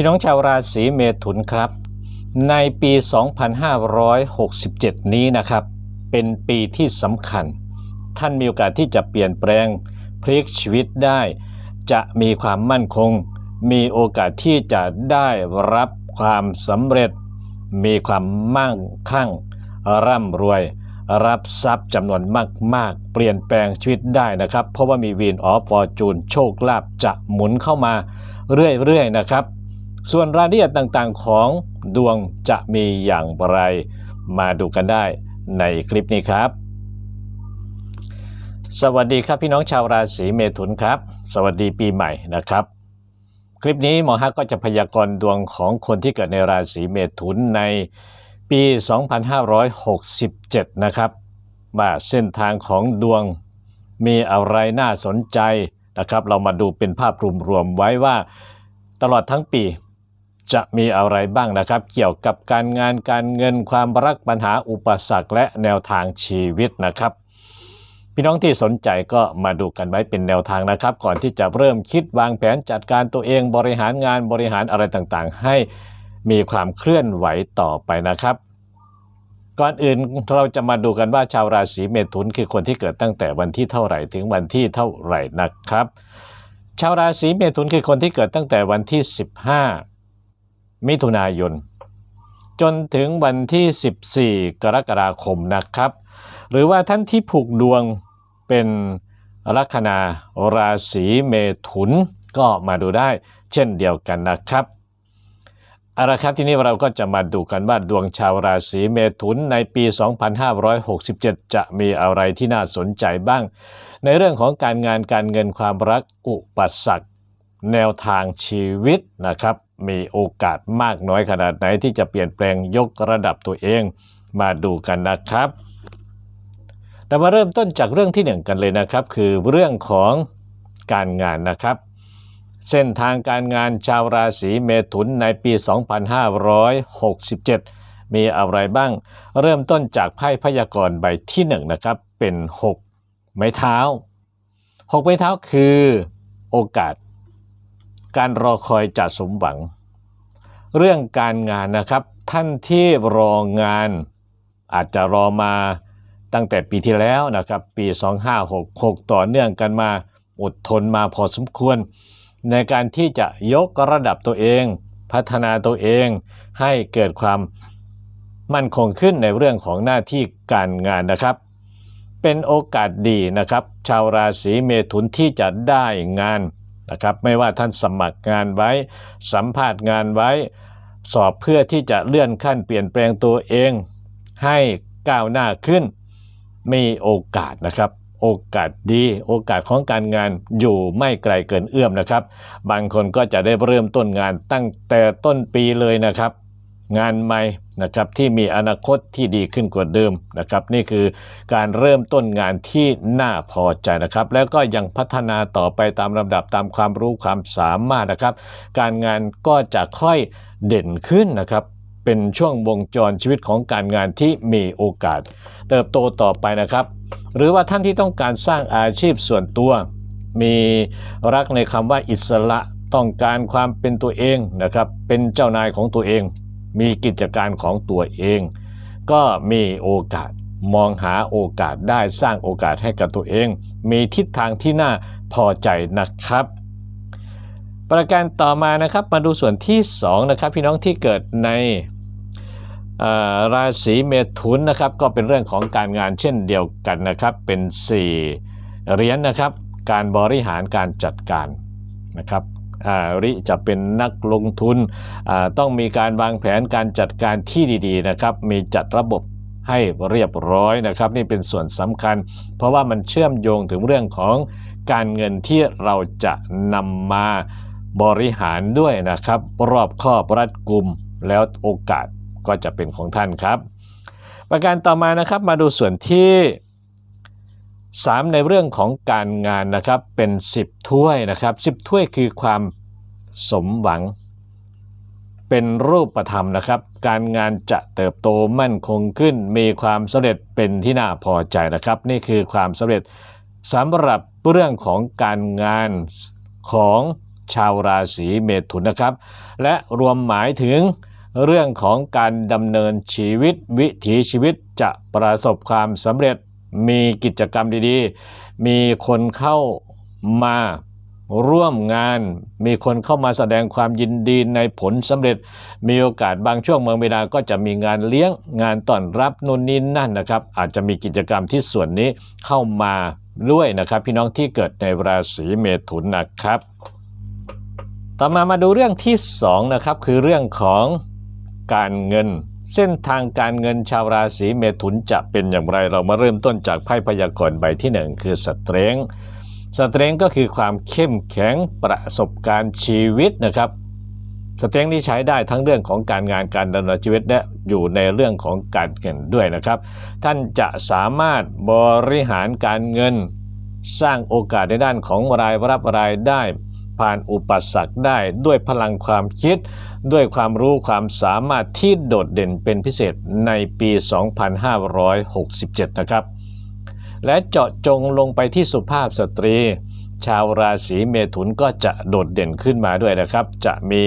พี่น้องชาวราศีเมถุนครับ ในปี 2567 นี้นะครับ เป็นปีที่สำคัญ ท่านมีโอกาสที่จะเปลี่ยนแปลงพลิกชีวิตได้ จะมีความมั่นคง มีโอกาสที่จะได้รับความสำเร็จ มีความมั่งคั่ง ร่ำรวย รับทรัพย์จำนวนมาก ๆ เปลี่ยนแปลงชีวิตได้นะครับ เพราะว่ามีวีนออฟฟอร์จูนโชคลาภจะหมุนเข้ามาเรื่อย ๆ นะครับ ส่วนรายละเอียดต่างๆของดวงจะมีอย่างไร มาดูกันได้ในคลิปนี้ครับ สวัสดีครับพี่น้องชาวราศีเมถุนครับ สวัสดีปีใหม่นะครับ คลิปนี้หมอฮักก็จะพยากรณ์ดวงของคนที่เกิดในราศีเมถุนในปี 2567 นะครับว่าเส้นทางของดวงมีอะไรน่าสนใจนะครับ เรามาดูเป็นภาพรวมๆไว้ว่าตลอดทั้งปี จะมีอะไรบ้างนะครับ เกี่ยวกับการงานการเงินความรักปัญหาอุปสรรคและแนวทางชีวิตนะครับ พี่น้องที่สนใจก็มาดูกันไว้เป็นแนวทางนะครับ ก่อนที่จะเริ่มคิดวางแผนจัดการตัวเองบริหารงานบริหารอะไรต่างๆ ให้มีความเคลื่อนไหวต่อไปนะครับ ก่อนอื่นเราจะมาดูกันว่าชาวราศีเมถุนคือคนที่เกิดตั้งแต่วันที่เท่าไหร่ถึงวันที่เท่าไหร่นะครับ ชาวราศีเมถุนคือคนที่เกิดตั้งแต่วันที่ 15 มิถุนายน จนถึงวันที่ 14 กรกฎาคมนะครับ หรือว่าท่านที่ผูกดวงเป็นลัคนาราศีเมถุนก็มาดูได้เช่นเดียวกันนะครับเอาละครับที่นี้เราก็จะมาดูกันว่าดวงชาวราศีเมถุนในปี 2567 จะมีอะไรที่น่าสนใจบ้าง ในเรื่องของการงานการเงินความรักอุปสรรค แนวทางชีวิตนะครับ มีโอกาสมากน้อยขนาดไหนที่จะเปลี่ยนแปลงยกระดับตัวเองมาดูกันนะครับเรามาเริ่มต้นจากเรื่องที่หนึ่งกันเลยนะครับ คือเรื่องของการงานนะครับ เส้นทางการงานชาวราศีเมถุนในปี 2567 มีอะไรบ้าง เริ่มต้นจากไพ่พยากรณ์ใบที่1นนะครับ เป็น 6 ไม้เท้า 6 ไม้เท้าคือโอกาส การรอคอยจะสมหวัง เรื่องการงานนะครับ ท่านที่รองานอาจจะรอมาตั้งแต่ปีที่แล้วนะครับ ปี 2566 ต่อเนื่องกันมาอดทนมาพอสมควร ในการที่จะยกระดับตัวเอง พัฒนาตัวเอง ให้เกิดความมั่นคงขึ้นในเรื่องของหน้าที่การงานนะครับ เป็นโอกาสดีนะครับ ชาวราศีเมถุนที่จะได้งาน นะครับไม่ว่าท่านสมัครงานไว้ สัมภาษณ์งานไว้ สอบเพื่อที่จะเลื่อนขั้นเปลี่ยนแปลงตัวเอง ให้ก้าวหน้าขึ้น มีโอกาสนะครับโอกาสดีโอกาสของการงานอยู่ไม่ไกลเกินเอื้อมนะครับ บางคนก็จะได้เริ่มต้นงานตั้งแต่ต้นปีเลยนะครับ งานใหม่นะครับที่มีอนาคตที่ดีขึ้นกว่าเดิมนะครับนี่คือการเริ่มต้นงานที่น่าพอใจนะครับ แล้วก็ยังพัฒนาต่อไปตามลำดับตามความรู้ความสามารถนะครับ การงานก็จะค่อยเด่นขึ้นนะครับเป็นช่วงวงจรชีวิตของการงานที่มีโอกาส เติบโตต่อไปนะครับ หรือว่าท่านที่ต้องการสร้างอาชีพส่วนตัว มีรักในคำว่าอิสระต้องการความเป็นตัวเองนะครับเป็นเจ้านายของตัวเอง มีกิจการของตัวเอง ก็มีโอกาสมองหาโอกาสได้สร้างโอกาสให้กับตัวเอง มีทิศทางที่น่าพอใจนะครับ ประการต่อมานะครับมาดูส่วนที่2นะครับพี่น้องที่เกิดในราศีเมถุนนะครับก็เป็นเรื่องของการงานเช่นเดียวกันนะครับ เป็น 4เหรียญนนะครับ การบริหารการจัดการนะครับ ริจะเป็นนักลงทุนต้องมีการวางแผนการจัดการที่ดีๆนะครับมีจัดระบบให้เรียบร้อยนะครับนี่เป็นส่วนสำคัญ เพราะว่ามันเชื่อมโยงถึงเรื่องของการเงินที่เราจะนำมาบริหารด้วยนะครับ รอบครอบรัดกุมแล้วโอกาสก็จะเป็นของท่านครับ ประการต่อมานะครับมาดูส่วนที่ 3 ในเรื่องของการงานนะครับเป็น 10 ถ้วยนะครับ 10 ถ้วยคือความสมหวัง เป็นรูปธรรมนะครับ การงานจะเติบโตมั่นคงขึ้น มีความสำเร็จเป็นที่น่าพอใจนะครับ นี่คือความสำเร็จสำหรับเรื่องของการงานของชาวราศีเมถุนนะครับ และรวมหมายถึงเรื่องของการดำเนินชีวิตวิถีชีวิตจะประสบความสำเร็จ มีกิจกรรมดีๆ มีคนเข้ามาร่วมงาน มีคนเข้ามาแสดงความยินดีในผลสำเร็จ มีโอกาสบางช่วงบางเวลาก็จะมีงานเลี้ยงงานต้อนรับนู่นนี่นั่นนะครับ อาจจะมีกิจกรรมที่ส่วนนี้เข้ามาด้วยนะครับ พี่น้องที่เกิดในราศีเมถุนนะครับ ต่อมามาดูเรื่องที่2นะครับคือเรื่องของการเงิน เส้นทางการเงินชาวราศีเมถุนจะเป็นอย่างไรเรามาเริ่มต้นจากไพ่พยากรณ์ใบที่1คือสเตรงสเตรงก็คือความเข้มแข็งประสบการณ์ชีวิตนะครับสเตรงที่ใช้ได้ทั้งเรื่องของการงานการดำเนินชีวิตและอยู่ในเรื่องของการเงินด้วยนะครับ ท่านจะสามารถบริหารการเงิน สร้างโอกาสในด้านของรายรับรายได้ ผ่านอุปสรรคได้ด้วยพลังความคิด ด้วยความรู้ความสามารถที่โดดเด่นเป็นพิเศษในปี 2567 นะครับ และเจาะจงลงไปที่สุภาพสตรี ชาวราศีเมถุนก็จะโดดเด่นขึ้นมาด้วยนะครับ จะมี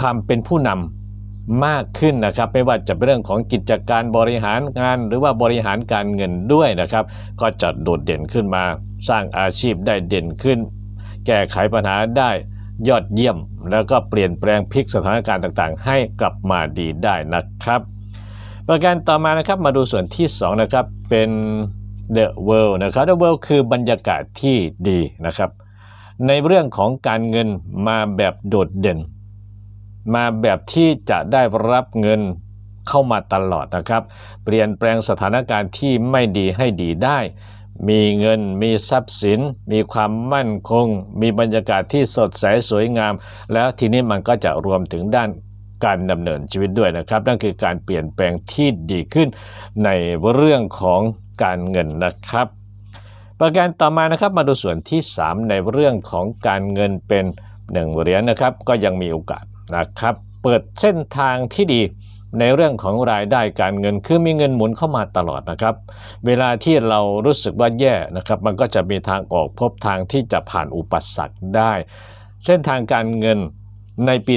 ความเป็นผู้นำมากขึ้นนะครับ ไม่ว่าจะเป็นเรื่องของกิจการบริหารงาน หรือว่าบริหารการเงินด้วยนะครับ ก็จะโดดเด่นขึ้นมา สร้างอาชีพได้เด่นขึ้น แก้ไขปัญหาได้ยอดเยี่ยม แล้วก็เปลี่ยนแปลงพลิกสถานการณ์ต่างๆ ให้กลับมาดีได้นะครับ ประการต่อมานะครับมาดูส่วนที่ 2 นะครับเป็น The World นะครับ The World คือบรรยากาศที่ดีนะครับ ในเรื่องของการเงินมาแบบโดดเด่น มาแบบที่จะได้รับเงินเข้ามาตลอดนะครับ เปลี่ยนแปลงสถานการณ์ที่ไม่ดีให้ดีได้ มีเงิน มีทรัพย์สิน มีความมั่นคง มีบรรยากาศที่สดใสสวยงาม แล้วทีนี้มันก็จะรวมถึงด้านการดำเนินชีวิตด้วยนะครับ นั่นคือการเปลี่ยนแปลงที่ดีขึ้นในเรื่องของการเงินนะครับ ประการต่อมานะครับมาดูส่วนที่ 3 ในเรื่องของการเงินเป็นหนึ่งเหรียญนะครับ ก็ยังมีโอกาสนะครับ เปิดเส้นทางที่ดี ในเรื่องของรายได้การเงินคือมีเงินหมุนเข้ามาตลอดนะครับ เวลาที่เรารู้สึกว่าแย่นะครับ มันก็จะมีทางออกพบทางที่จะผ่านอุปสรรคได้ เส้นทางการเงินในปี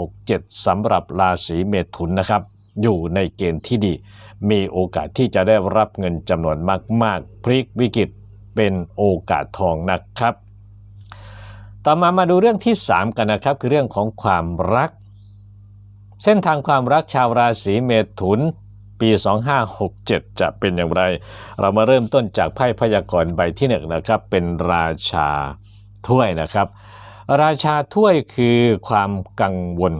2567สำหรับราศีเมถุนนะครับ อยู่ในเกณฑ์ที่ดี มีโอกาสที่จะได้รับเงินจำนวนมาก ๆ พลิกวิกฤตเป็นโอกาสทองนะครับ ต่อมามาดูเรื่องที่ 3 กันนะครับ คือเรื่องของความรัก เส้นทางความรักชาวราศีเมถุนปี 2567 จะเป็นอย่างไร เรามาเริ่มต้นจากไพ่พยากรณ์ใบที่1นะครับ เป็นราชาถ้วยนะครับ ราชาถ้วยคือความกังวล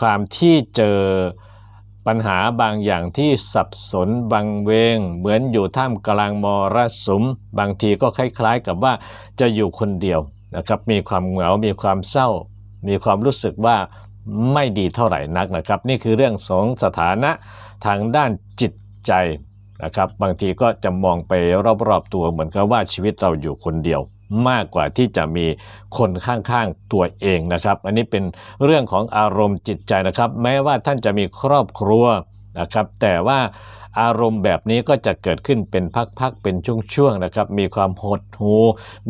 ความที่เจอปัญหาบางอย่างที่สับสนบังเวง เหมือนอยู่ท่ามกลางมรสุม บางทีก็คล้าย ๆ กับว่าจะอยู่คนเดียวนะครับ มีความเหงา มีความเศร้า มีความรู้สึกว่า ไม่ดีเท่าไหร่นักนะครับ นี่คือเรื่องสองสถานะทางด้านจิตใจนะครับ บางทีก็จะมองไปรอบๆตัวเหมือนกับว่าชีวิตเราอยู่คนเดียวมากกว่าที่จะมีคนข้างๆตัวเองนะครับ อันนี้เป็นเรื่องของอารมณ์จิตใจนะครับ แม้ว่าท่านจะมีครอบครัวนะครับ แต่ว่าอารมณ์แบบนี้ก็จะเกิดขึ้นเป็นพักๆเป็นช่วงๆนะครับ มีความหดหู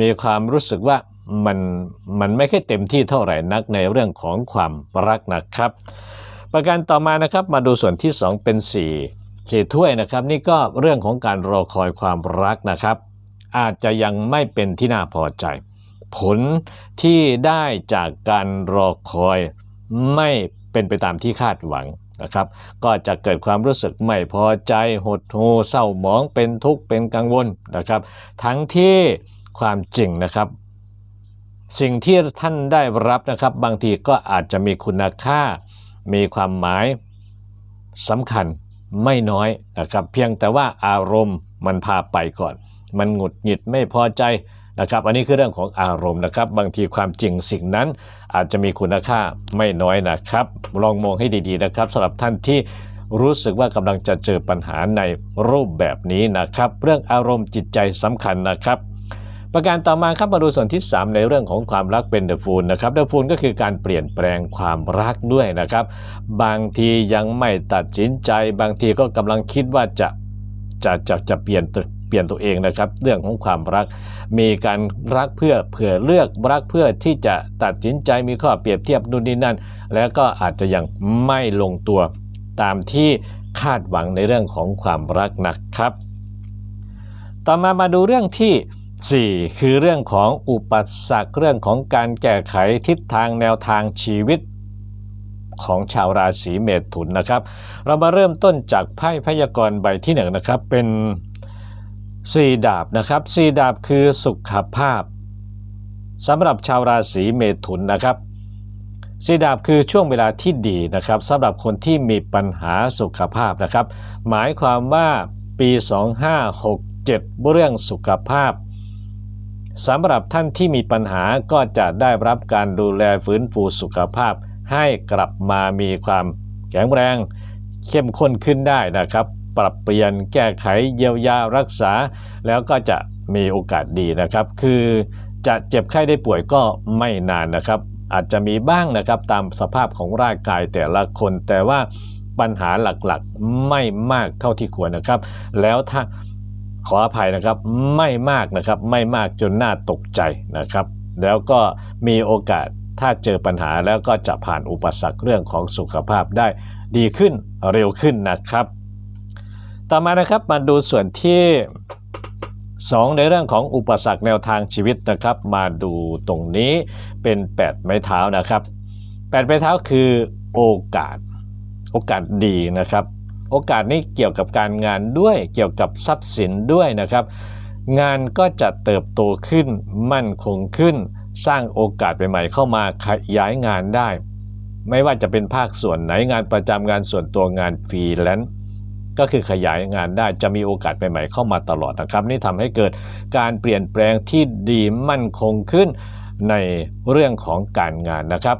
มีความรู้สึกว่า มันมันไม่ค่อยเต็มที่เท่าไหร่นักในเรื่องของความรักนะครับ ประการต่อมานะครับมาดูส่วนที่ 2 เป็น4สี่ถ้วยนะครับ นี่ก็เรื่องของการรอคอยความรักนะครับ อาจจะยังไม่เป็นที่น่าพอใจ ผลที่ได้จากการรอคอยไม่เป็นไปตามที่คาดหวังนะครับ ก็จะเกิดความรู้สึกไม่พอใจหดหู่เศร้าหมองเป็นทุกข์เป็นกังวลนะครับ ทั้งที่ความจริงนะครับ สิ่งที่ท่านได้รับนะครับ บางทีก็อาจจะมีคุณค่า มีความหมายสำคัญไม่น้อยนะครับ เพียงแต่ว่าอารมณ์มันพาไปก่อน มันหงุดหงิดไม่พอใจนะครับ อันนี้คือเรื่องของอารมณ์นะครับ บางทีความจริงสิ่งนั้นอาจจะมีคุณค่าไม่น้อยนะครับ ลองมองให้ดีๆนะครับสำหรับท่านที่รู้สึกว่ากำลังจะเจอปัญหาในรูปแบบนี้นะครับ เรื่องอารมณ์จิตใจสำคัญนะครับ ประการต่อมาครับมาดูส่วนที่ 3 ในเรื่องของความรักเป็นเดอะฟูลนะครับเดอะฟูลก็คือการเปลี่ยนแปลงความรักด้วยนะครับ บางทียังไม่ตัดสินใจ บางทีก็กำลังคิดว่าจะจะจะจะเปลี่ยนเปลี่ยนตัวเองนะครับ เรื่องของความรัก มีการรักเพื่อเผื่อเลือกรักเพื่อที่จะตัดสินใจมีข้อเปรียบเทียบนู่นนี่นั่น แล้วก็อาจจะยังไม่ลงตัวตามที่คาดหวังในเรื่องของความรักนะครับ ต่อมามาดูเรื่องที่ 4 คือเรื่องของอุปสรรคเรื่องของการแก้ไขทิศทางแนวทางชีวิตของชาวราศีเมถุนนะครับ เรามาเริ่มต้นจากไพ่พยากรณ์ใบที่หนึ่งนะครับ เป็นสีดาบนะครับสีดาบคือสุขภาพสำหรับชาวราศีเมถุนนะครับสีดาบคือช่วงเวลาที่ดีนะครับสำหรับคนที่มีปัญหาสุขภาพนะครับ หมายความว่าปี 2567 เรื่องสุขภาพ สำหรับท่านที่มีปัญหาก็จะได้รับการดูแลฟื้นฟูสุขภาพ ให้กลับมามีความแข็งแรง เข้มข้นขึ้นได้นะครับ ปรับเปลี่ยนแก้ไขเยียวยารักษา แล้วก็จะมีโอกาสดีนะครับ คือจะเจ็บไข้ได้ป่วยก็ไม่นานนะครับ อาจจะมีบ้างนะครับตามสภาพของร่างกายแต่ละคน แต่ว่าปัญหาหลักๆ ไม่มากเท่าที่ควรนะครับ แล้วถ้า ขออภัยนะครับไม่มากนะครับไม่มากจนน่าตกใจนะครับ แล้วก็มีโอกาสถ้าเจอปัญหาแล้วก็จะผ่านอุปสรรคเรื่องของสุขภาพได้ดีขึ้นเร็วขึ้นนะครับ ต่อมานะครับมาดูส่วนที่ 2 ในเรื่องของอุปสรรคแนวทางชีวิตนะครับ มาดูตรงนี้เป็น 8 ไม้เท้านะครับ 8 ไม้เท้าคือโอกาสโอกาสดีนะครับ โอกาสนี้เกี่ยวกับการงานด้วยเกี่ยวกับทรัพย์สินด้วยนะครับ งานก็จะเติบโตขึ้นมั่นคงขึ้น สร้างโอกาสใหม่ๆเข้ามาขยายงานได้ ไม่ว่าจะเป็นภาคส่วนไหนงานประจำงานส่วนตัวงานฟรีแลนซ์ก็คือขยายงานได้จะมีโอกาสใหม่ๆเข้ามาตลอดนะครับ นี่ทำให้เกิดการเปลี่ยนแปลงที่ดีมั่นคงขึ้นในเรื่องของการงานนะครับ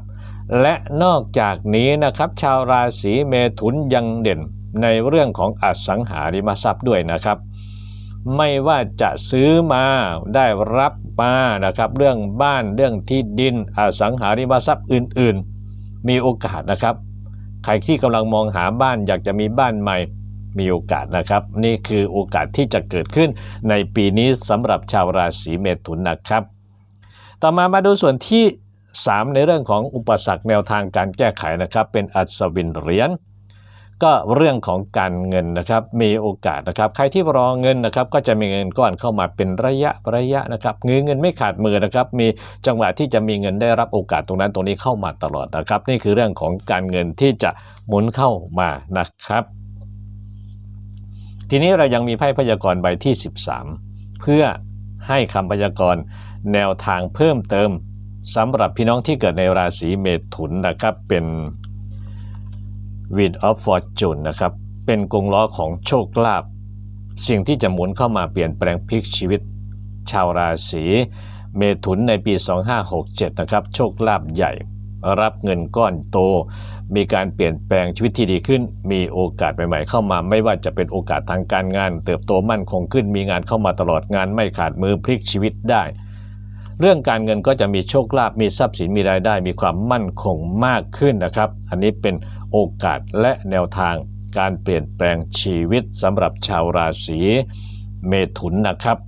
และนอกจากนี้นะครับ ชาวราศีเมถุนยังเด่น ในเรื่องของอสังหาริมทรัพย์ด้วยนะครับ ไม่ว่าจะซื้อมาได้รับมานะครับ เรื่องบ้านเรื่องที่ดินอสังหาริมทรัพย์อื่นๆ มีโอกาสนะครับ ใครที่กำลังมองหาบ้านอยากจะมีบ้านใหม่มีโอกาสนะครับ นี่คือโอกาสที่จะเกิดขึ้นในปีนี้สำหรับชาวราศีเมถุนนะครับ ต่อมามาดูส่วนที่ 3 ในเรื่องของอุปสรรคแนวทางการแก้ไขนะครับ เป็นอัศวินเหรียญ ก็เรื่องของการเงินนะครับมีโอกาสนะครับ ใครที่รอเงินนะครับ ก็จะมีเงินก้อนเข้ามาเป็นระยะระยะนะครับเงินเงินไม่ขาดมือนะครับ มีจังหวะที่จะมีเงินได้รับโอกาสตรงนั้นตรงนี้เข้ามาตลอดนะครับ นี่คือเรื่องของการเงินที่จะหมุนเข้ามานะครับทีนี้เรายังมีไพ่พยากรณ์ใบที่ 13 เพื่อให้คำพยากรณ์แนวทางเพิ่มเติมสำหรับพี่น้องที่เกิดในราศีเมถุนนะครับเป็น Wind of Fortune นะครับ เป็นกงล้อของโชคลาภสิ่งที่จะหมุนเข้ามาเปลี่ยนแปลงพลิกชีวิต ชาวราศีเมถุนในปี 2567 นะครับ โชคลาภใหญ่ รับเงินก้อนโต มีการเปลี่ยนแปลงชีวิตที่ดีขึ้น มีโอกาสใหม่ๆเข้ามา ไม่ว่าจะเป็นโอกาสทางการงาน เติบโตมั่นคงขึ้น มีงานเข้ามาตลอดงานไม่ขาดมือพลิกชีวิตได้ เรื่องการเงินก็จะมีโชคลาภ มีทรัพย์สิน มีรายได้ มีความมั่นคงมากขึ้นนะครับ อันนี้เป็น โอกาสและแนวทางการเปลี่ยนแปลงชีวิตสำหรับชาวราศีเมถุนนะครับ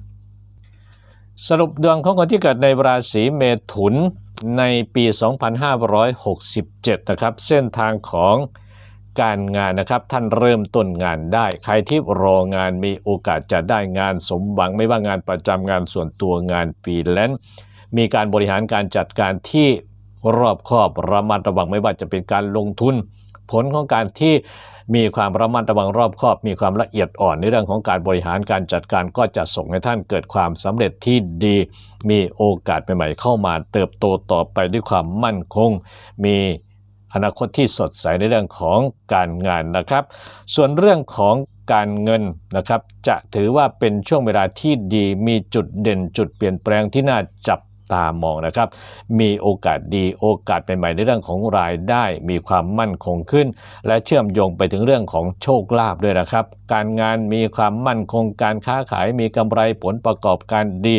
สรุปดวงของคนที่เกิดในราศีเมถุนในปี 2567 นะครับ เส้นทางของการงานนะครับท่านเริ่มต้นงานได้ ใครที่รองานมีโอกาสจะได้งานสมหวังไม่ว่างานประจำงานส่วนตัวงานฟรีแลนซ์มีการบริหารการจัดการที่รอบคอบระมัดระวังไม่ว่าจะเป็นการลงทุน ผลของการที่มีความระมัดระวังรอบคอบ มีความละเอียดอ่อนในเรื่องของการบริหารการจัดการก็จะส่งให้ท่านเกิดความสำเร็จที่ดี มีโอกาสใหม่ๆเข้ามา เติบโตต่อไปด้วยความมั่นคง มีอนาคตที่สดใสในเรื่องของการงานนะครับ ส่วนเรื่องของการเงินนะครับ จะถือว่าเป็นช่วงเวลาที่ดี มีจุดเด่นจุดเปลี่ยนแปลงที่น่าจับ ตามองนะครับ มีโอกาสดีโอกาสใหม่ๆในเรื่องของรายได้มีความมั่นคงขึ้น และเชื่อมโยงไปถึงเรื่องของโชคลาภด้วยนะครับ การงานมีความมั่นคงการค้าขายมีกำไรผลประกอบการดี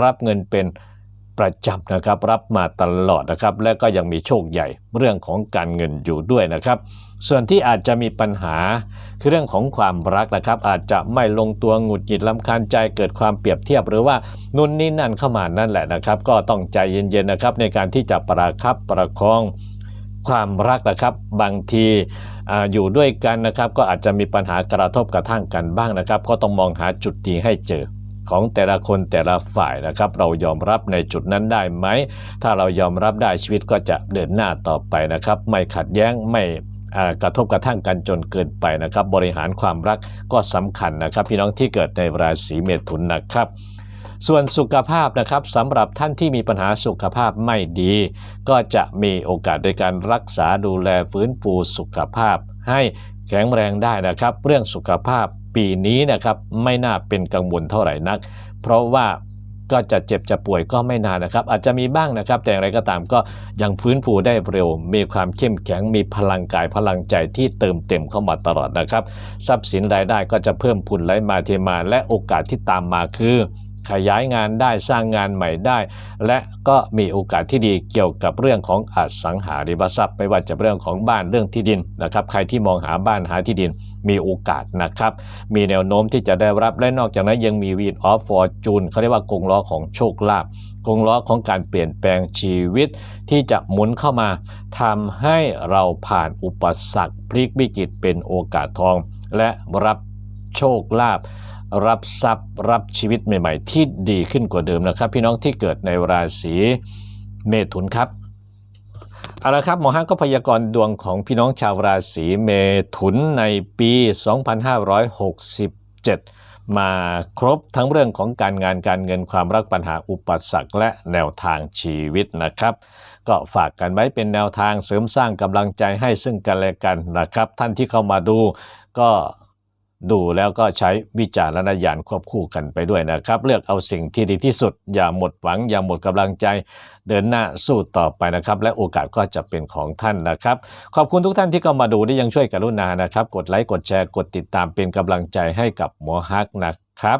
รับเงินเป็น ประจำนะครับรับมาตลอดนะครับและก็ยังมีโชคใหญ่เรื่องของการเงินอยู่ด้วยนะครับ ส่วนที่อาจจะมีปัญหาคือเรื่องของความรักนะครับ อาจจะไม่ลงตัวหงุดหงิดลำคาญใจเกิดความเปรียบเทียบ หรือว่านุ่นนี่นั่นเข้ามานั่นแหละนะครับ ก็ต้องใจเย็นๆนะครับในการที่จะประคับประคองความรักนะครับบางทีออยู่ด้วยกันนะครับ ก็อาจจะมีปัญหากระทบกระทั่งกันบ้างนะครับ ก็ต้องมองหาจุดดีให้เจอ ของแต่ละคนแต่ละฝ่ายนะครับ เรายอมรับในจุดนั้นได้ไหม ถ้าเรายอมรับได้ชีวิตก็จะเดินหน้าต่อไปนะครับ ไม่ขัดแย้งไม่กระทบกระทั่งกันจนเกินไปนะครับ บริหารความรักก็สำคัญนะครับ พี่น้องที่เกิดในราศีเมถุนนะครับ ส่วนสุขภาพนะครับสำหรับท่านที่มีปัญหาสุขภาพไม่ดี ก็จะมีโอกาสในการรักษาดูแลฟื้นฟูสุขภาพ ให้แข็งแรงได้นะครับ เรื่องสุขภาพ ปีนี้นะครับไม่น่าเป็นกังวลเท่าไหร่นัก เพราะว่าก็จะเจ็บจะป่วยก็ไม่นานนะครับ อาจจะมีบ้างนะครับ แต่อย่างไรก็ตามก็ยังฟื้นฟูได้เร็ว มีความเข้มแข็งมีพลังกายพลังใจที่เติมเต็มเข้ามาตลอดนะครับ ทรัพย์สินรายได้ก็จะเพิ่มพูนไหลมาเทมาและโอกาสที่ตามมาคือ ขยายงานได้สร้างงานใหม่ได้ และก็มีโอกาสที่ดีเกี่ยวกับเรื่องของอสังหาริมทรัพย์ไม่ว่าจะเรื่องของบ้านเรื่องที่ดินนะครับใครที่มองหาบ้านหาที่ดินมีโอกาสนะครับ มีแนวโน้มที่จะได้รับและนอกจากนั้นยังมีวีนออฟฟอร์จูนเขาเรียกว่ากงล้อของโชคลาภกงล้อของการเปลี่ยนแปลงชีวิต ที่จะหมุนเข้ามาทำให้เราผ่านอุปสรรคพลิกวิกฤตเป็นโอกาสทอง และรับโชคลาภ รับทรัพย์รับชีวิตใหม่ ๆ ที่ดีขึ้นกว่าเดิมนะครับ พี่น้องที่เกิดในราศีเมถุนครับเอาละครับหมอฮักก็พยากรณ์ดวงของพี่น้องชาวราศีเมถุนในปี 2567 มาครบทั้งเรื่องของการงานการเงินความรักปัญหาอุปสรรคและแนวทางชีวิตนะครับ ก็ฝากกันไว้เป็นแนวทางเสริมสร้างกำลังใจให้ซึ่งกันและกันนะครับ ท่านที่เข้ามาดูก็ ดูแล้วก็ใช้วิจารณญาณควบคู่กันไปด้วยนะครับ เลือกเอาสิ่งที่ดีที่สุด อย่าหมดหวัง อย่าหมดกำลังใจ เดินหน้าสู้ต่อไปนะครับ และโอกาสก็จะเป็นของท่านนะครับ ขอบคุณทุกท่านที่เข้ามาดูที่ยังช่วยกรุณานะครับ กดไลค์กดแชร์กดติดตามเป็นกำลังใจให้กับหมอฮักนะครับ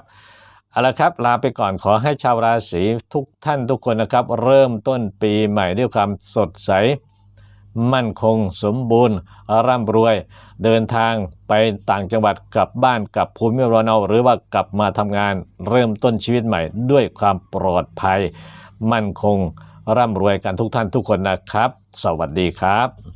เอาละครับลาไปก่อนขอให้ชาวราศีทุกท่านทุกคนนะครับ เริ่มต้นปีใหม่ด้วยความสดใส มั่นคงสมบูรณ์ ร่ำรวย เดินทางไปต่างจังหวัดกลับบ้านกลับภูมิลำเนาหรือว่ากลับมาทำงานเริ่มต้นชีวิตใหม่ ด้วยความปลอดภัย มั่นคง ร่ำรวยกันทุกท่านทุกคนนะครับ สวัสดีครับ